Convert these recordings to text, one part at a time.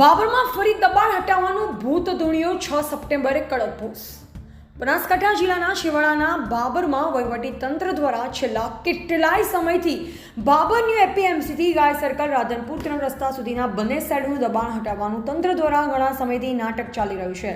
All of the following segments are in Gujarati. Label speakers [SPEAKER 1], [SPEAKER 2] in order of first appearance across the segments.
[SPEAKER 1] બાબરમાં ફરી દબાણ હટાવવાનું ભૂત ધૂણીઓ છ સપ્ટેમ્બરે કડકભૂસ બનાસકાંઠા જિલ્લાના શિવાળાના બાબરમાં વહીવટી તંત્ર દ્વારા છેલ્લા કેટલાય સમયથી બાબરન્યુ એપીએમસીથી ગાય સર્કલ રાધનપુર ત્રણ રસ્તા સુધીના બંને સાઇડનું દબાણ હટાવવાનું તંત્ર દ્વારા ઘણા સમયથી નાટક ચાલી રહ્યું છે.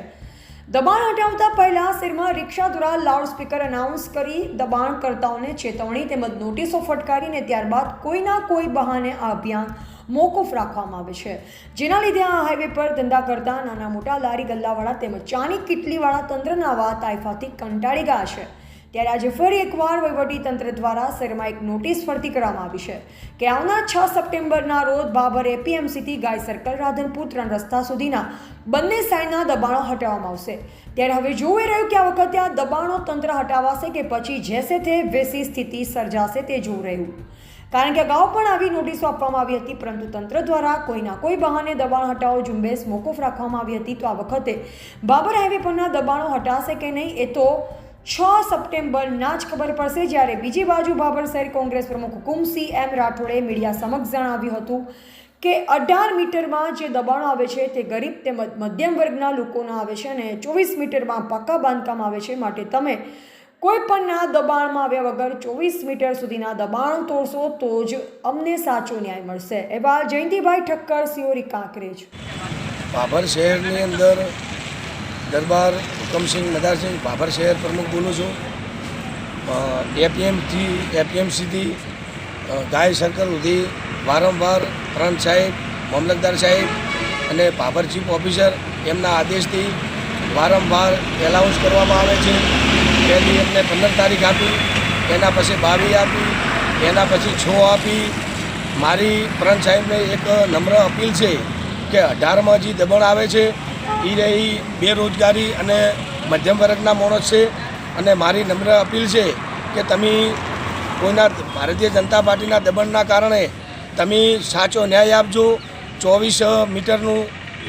[SPEAKER 1] દબાણ હટાવતા પહેલા શહેરમાં રિક્ષા દ્વારા લાઉડ સ્પીકર અનાઉન્સ કરી દબાણકર્તાઓને ચેતવણી તેમજ નોટિસો ફટકારીને ત્યારબાદ કોઈના કોઈ બહાને આ અભિયાન મોકૂફ રાખવામાં આવે છે. જેના લીધે આ હાઈવે પર ધંધા કરતા નાના મોટા લારી ગલ્લાવાળા તેમજ ચાની કિટલીવાળા તંત્રના આવા તાઇફાથી કંટાળી ગયા છે. ત્યારે આજે ફરી એકવાર તંત્ર દ્વારા શહેરમાં એક નોટિસ ફરતી કરવામાં આવી છે કે આવનાર છ સપ્ટેમ્બરના રોજ બાબર એપીએમસીથી ગાય સર્કલ રાધનપુર ત્રણ રસ્તા સુધીના બંને સાઈડના દબાણો હટાવવામાં આવશે. ત્યારે હવે જોઈ રહ્યું કે આ વખતે આ દબાણો તંત્ર હટાવાશે કે પછી જેસે તે વેસી સ્થિતિ સર્જાશે તે જોઈ રહ્યું. કારણ કે અગાઉ પણ આવી નોટિસો આપવામાં આવી હતી, પરંતુ તંત્ર દ્વારા કોઈના કોઈ બહાને દબાણ હટાવો ઝુંબેશ મોકૂફ રાખવામાં આવી હતી. તો આ વખતે બાબર હાઈવે પરના દબાણો હટાશે કે નહીં એ તો છ સપ્ટેમ્બરના જ ખબર પડશે જ્યારે બીજી બાજુ બાબર શહેર કોંગ્રેસ પ્રમુખ કુમસી એમ રાઠોડે મીડિયા સમક્ષ જણાવ્યું હતું કે અઢાર મીટરમાં જે દબાણો આવે છે તે ગરીબ તેમજ મધ્યમ વર્ગના લોકોના આવે છે અને ચોવીસ મીટરમાં પાકા બાંધકામ આવે છે માટે તમે કોઈ પણના દબાણમાં આવ્યા વગર ચોવીસ મીટર સુધીના દબાણો તોડશો તો જ અમને સાચો ન્યાય મળશે. એવા જયંતિભાઈ ઠક્કર, સિયોરી કાંકરેજ.
[SPEAKER 2] બાબર શહેરની અંદર દરબાર હુકમસિંહ મદારસિંહ ભાભર શહેર પ્રમુખ બોલું છું. એપીએમથી, એપીએમસીથી ગાય સર્કલ સુધી વારંવાર ફ્રન્ટ સાહેબ, મામલતદાર સાહેબ અને ભાભર ચીફ ઓફિસર એમના આદેશથી વારંવાર એલાઉન્સ કરવામાં આવે છે. પહેલી એમને પંદર તારીખ આપી, એના પછી બાવીસ આપી, એના પછી છ આપી. મારી ફ્રન્ટ સાહેબને એક નમ્ર અપીલ છે કે અઢારમાં જે દબાણ આવે છે એ રહી બેરોજગારી અને મધ્યમ વર્ગના માણસ છે અને મારી નમ્ર અપીલ છે કે તમે કોઈના ભારતીય જનતા પાર્ટીના દબાણના કારણે તમે સાચો ન્યાય આપજો. ચોવીસ મીટરનું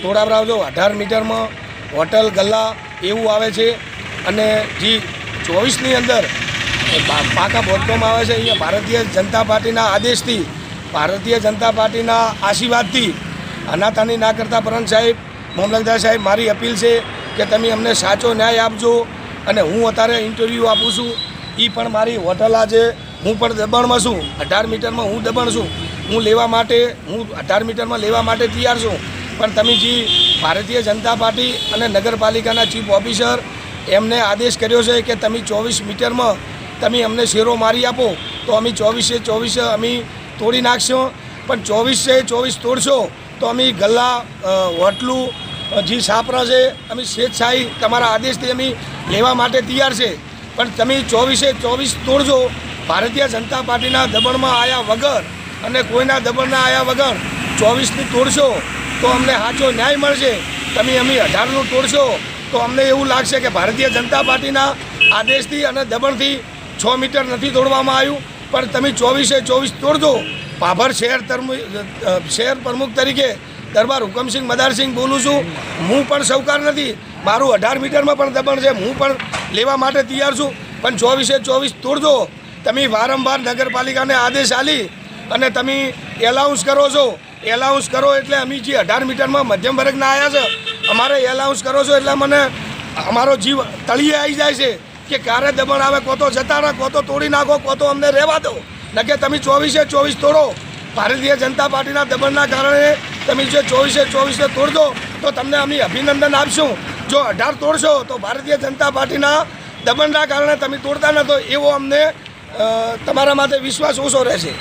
[SPEAKER 2] તોડાવરાવજો અઢાર મીટરમાં હોટલ, ગલ્લા એવું આવે છે. અને જે ચોવીસની અંદર પાકા બાંધકામ આવે છે, અહીંયા ભારતીય જનતા પાર્ટીના આદેશથી, ભારતીય જનતા પાર્ટીના આશીર્વાદથી અનાતાની ના કરતા પરમ સાહેબ, મામલતદાર સાહેબ, મારી અપીલ છે કે તમે અમને સાચો ન્યાય આપજો અને હું અત્યારે ઇન્ટરવ્યૂ આપું છું. એ પણ મારી હોટલ આજે હું પણ દબાણમાં છું. અઢાર મીટરમાં હું દબાણ છું. હું લેવા માટે, હું અઢાર મીટરમાં લેવા માટે તૈયાર છું. પણ તમે જે ભારતીય જનતા પાર્ટી અને નગરપાલિકાના ચીફ ઓફિસર એમને આદેશ કર્યો છે કે તમે ચોવીસ મીટરમાં તમે અમને શેરો મારી આપો, તો અમે ચોવીસે ચોવીસે અમે તોડી નાખશો. પણ ચોવીસે ચોવીસ તોડશો, તો અમે ગલ્લા હોટલું જે સાપરા છે. અમે સ્વેચ્છાએ તમારા આદેશથી અમે લેવા માટે તૈયાર છે. પણ તમે ચોવીસે ચોવીસ તોડજો. ભારતીય જનતા પાર્ટીના દબાણમાં આવ્યા વગર અને કોઈના દબાણના આવ્યા વગર ચોવીસની તોડશો, તો અમને સાચો ન્યાય મળશે. તમે અમે અઢારનું તોડશો, તો અમને એવું લાગશે કે ભારતીય જનતા પાર્ટીના આદેશથી અને દબાણથી છ મીટર નથી તોડવામાં આવ્યું. પણ તમે ચોવીસે ચોવીસ તોડજો. ભાભર શહેર શહેર પ્રમુખ તરીકે દરબાર હુકમસિંહ મદારસિંહ બોલું છું. હું પણ સૌકાર નથી. મારું અઢાર મીટરમાં પણ દબાણ છે. હું પણ લેવા માટે તૈયાર છું. પણ ચોવીસે ચોવીસ તોડજો. તમે વારંવાર નગરપાલિકાને આદેશ આલી અને તમે એલાઉન્સ કરો છો. એલાઉન્સ કરો એટલે અમે જે અઢાર મીટરમાં મધ્યમ વર્ગના આવ્યા છે, અમારે એલાઉન્સ કરો છો એટલે મને અમારો જીવ તળિયે આવી જાય છે કે ક્યારે દબાણ આવે કોતો જતા રહો કોતો તોડી નાખો કોતો અમને રહેવા દો. ન કે તમે ચોવીસે ચોવીસ તોડો. ભારતીય જનતા પાર્ટીના દબાણના કારણે તમે જે ચોવીસે ચોવીસે તોડજો, તો તમને અમે અભિનંદન આપશું. જો અઢાર તોડશો, તો ભારતીય જનતા પાર્ટીના દબાણના કારણે તમે તોડતા નતો એવો અમને તમારા માટે વિશ્વાસ ઓછો રહેશે.